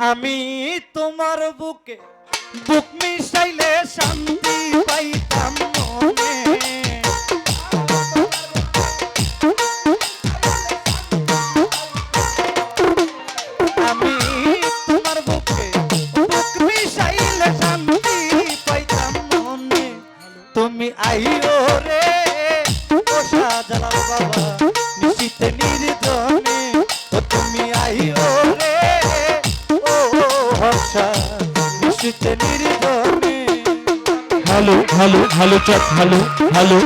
আমি তোমার বুকে বুক মিশাইলে শান্তি পাইতাম আমি বুকে তুমি আইও রে চক হ্যালো হ্যালো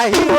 আহিব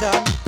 done.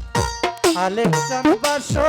আলেকজান বাসো